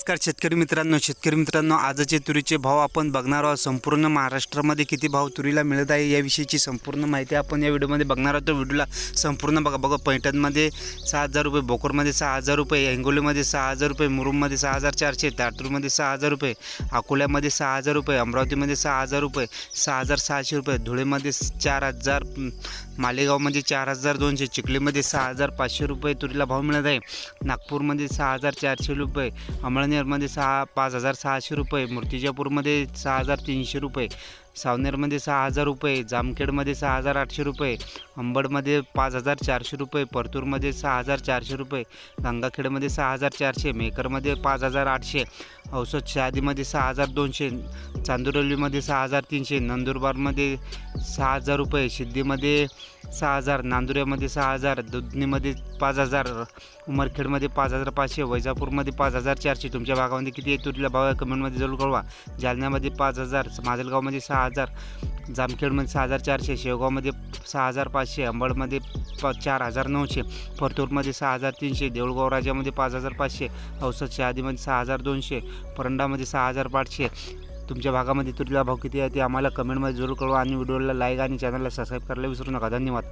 नमस्कार शेतकरी मित्रांनो शेतकरी मित्रांनो आजचे तुरीचे भाव आपण बघणार आहोत संपूर्ण महाराष्ट्रामध्ये किती भाव तुरीला मिळत आहे याविषयीची संपूर्ण माहिती आपण या व्हिडिओमध्ये बघणार आहोत तर व्हिडिओला संपूर्ण बघा बघा पैठणमध्ये सहा हजार रुपये बोकरमध्ये सहा हजार रुपये हिंगोलीमध्ये सहा हजार रुपये मुरुममध्ये सहा हजार चारशे ताटूरमध्ये सहा हजार रुपये अकोल्यामध्ये सहा हजार रुपये अमरावतीमध्ये सहा हजार रुपये सहा हजार सहाशे रुपये धुळेमध्ये चार हजार मालेगावमध्ये चार हजार दोनशे चिखलीमध्ये सहा हजार पाचशे रुपये तुरीला भाव मिळत आहे नागपूरमध्ये सहा हजार चारशे रुपये अमळनेरमध्ये सहा पाच हजार सहाशे रुपये मूर्तिजापूरमध्ये सहा हजार तीनशे रुपये. सावनेरमध्ये सहा हजार रुपये जामखेडमध्ये सहा हजार आठशे रुपये अंबडमध्ये पाच हजार चारशे रुपये परतूरमध्ये सहा हजार चारशे रुपये गंगाखेडमध्ये सहा हजार चारशे मेकरमध्ये पाच हजार आठशे औषध शहादीमध्ये सहा हजार दोनशे चांदुरवलीमध्ये सहा हजार तीनशे नंदुरबारमध्ये सहा हजार रुपये सिद्धीमध्ये सहा हजार नांदुऱ्यामध्ये सहा हजार दुधनीमध्ये पाच हजार उमरखेडमध्ये पाच हजार पाचशे वैजापूरमध्ये पाच हजार चारशे. तुमच्या भागामध्ये किती आहे? तुरीला भाव आहे? कमेंटमध्ये जरूर कळवा. जालन्यामध्ये पाच हजार माजलगावमध्ये सहा सहा हजार जामखेडमध्ये सहा हजार चारशे शेवगावमध्ये सहा हजार पाचशे अंबडमध्ये प चार हजार नऊशे परतूरमध्ये सहा हजार तीनशे देऊळगाव राजामध्ये पाच हजार पाचशे औसद शहादीमध्ये सहा हजार दोनशे परंडामध्ये सहा हजार पाचशे. तुमच्या भागामध्ये तुरीला भाव किती आहे ते आम्हाला कमेंटमध्ये जरूर कळवा आणि व्हिडिओला लाईक आणि चॅनलला सबस्क्राईब करायला विसरू नका. धन्यवाद.